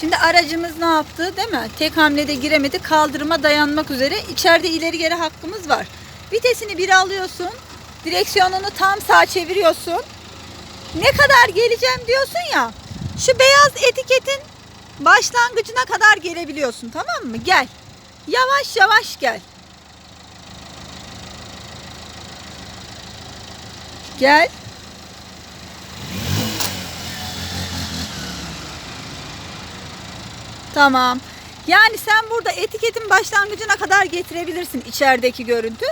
Şimdi aracımız ne yaptı değil mi? Tek hamlede giremedi. Kaldırıma dayanmak üzere. İçeride ileri geri hakkımız var. Vitesini bir alıyorsun. Direksiyonunu tam sağa çeviriyorsun. Ne kadar geleceğim diyorsun ya. Şu beyaz etiketin başlangıcına kadar gelebiliyorsun tamam mı? Gel. Yavaş yavaş gel. Gel. Tamam. Yani sen burada etiketin başlangıcına kadar getirebilirsin içerideki görüntü.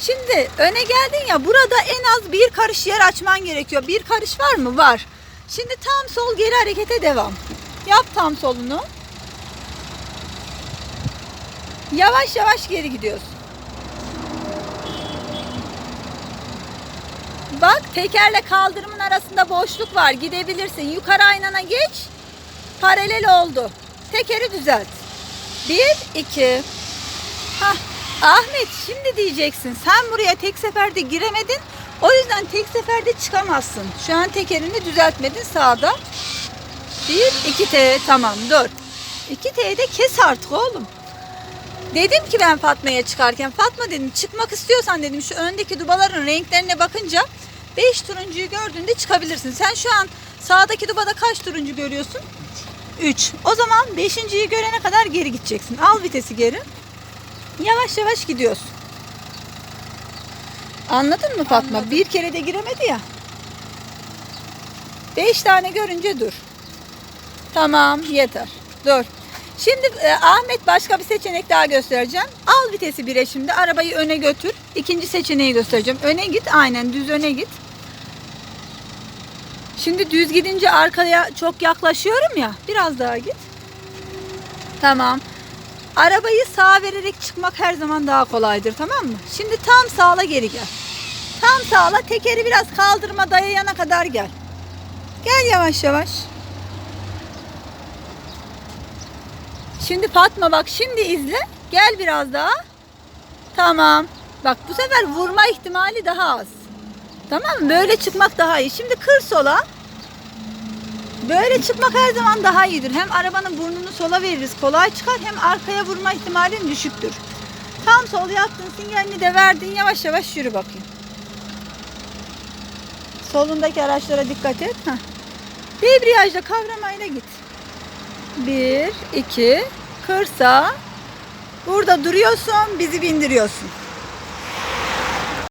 Şimdi öne geldin ya burada en az bir karış yer açman gerekiyor. Bir karış var mı? Var. Şimdi tam sol geri harekete devam. Yap tam solunu. Yavaş yavaş geri gidiyorsun. Bak tekerle kaldırımın arasında boşluk var. Gidebilirsin. Yukarı aynana geç. Paralel oldu. Tekeri düzelt. Bir, iki. Hah, Ahmet şimdi diyeceksin. Sen buraya tek seferde giremedin. O yüzden tek seferde çıkamazsın. Şu an tekerini düzeltmedin sağda. Bir, iki T. Tamam dur. İki T'yi de kes artık oğlum. Dedim ki ben Fatma'ya çıkarken Fatma dedim çıkmak istiyorsan dedim şu öndeki dubaların renklerine bakınca 5 turuncuyu gördüğünde çıkabilirsin. Sen şu an sağdaki dubada kaç turuncu görüyorsun? 3. O zaman 5.yi görene kadar geri gideceksin. Al vitesi geri. Yavaş yavaş gidiyorsun. Anladın mı Fatma? Anladım. Bir kere de giremedi ya. 5 tane görünce dur. Tamam yeter. Dur. Şimdi e, Ahmet başka bir seçenek daha göstereceğim. Al vitesi 1'e şimdi. Arabayı öne götür. İkinci seçeneği göstereceğim. Öne git. Aynen düz öne git. Şimdi düz gidince arkaya çok yaklaşıyorum ya. Biraz daha git. Tamam. Arabayı sağa vererek çıkmak her zaman daha kolaydır tamam mı? Şimdi tam sağla geri gel. Tam sağla tekeri biraz kaldırma dayayana kadar gel. Gel yavaş yavaş. Şimdi Fatma bak şimdi izle. Gel biraz daha. Tamam. Bak bu sefer vurma ihtimali daha az. Tamam mı? Böyle çıkmak daha iyi. Şimdi kır sola. Böyle çıkmak her zaman daha iyidir. Hem arabanın burnunu sola veririz. Kolay çıkar. Hem arkaya vurma ihtimalin düşüktür. Tam sol yaptın. Sinyalini de verdin. Yavaş yavaş yürü bakayım. Solundaki araçlara dikkat et. Heh. Debriyajla kavramayla git. Bir, iki, kır sağ. Burada duruyorsun, bizi bindiriyorsun.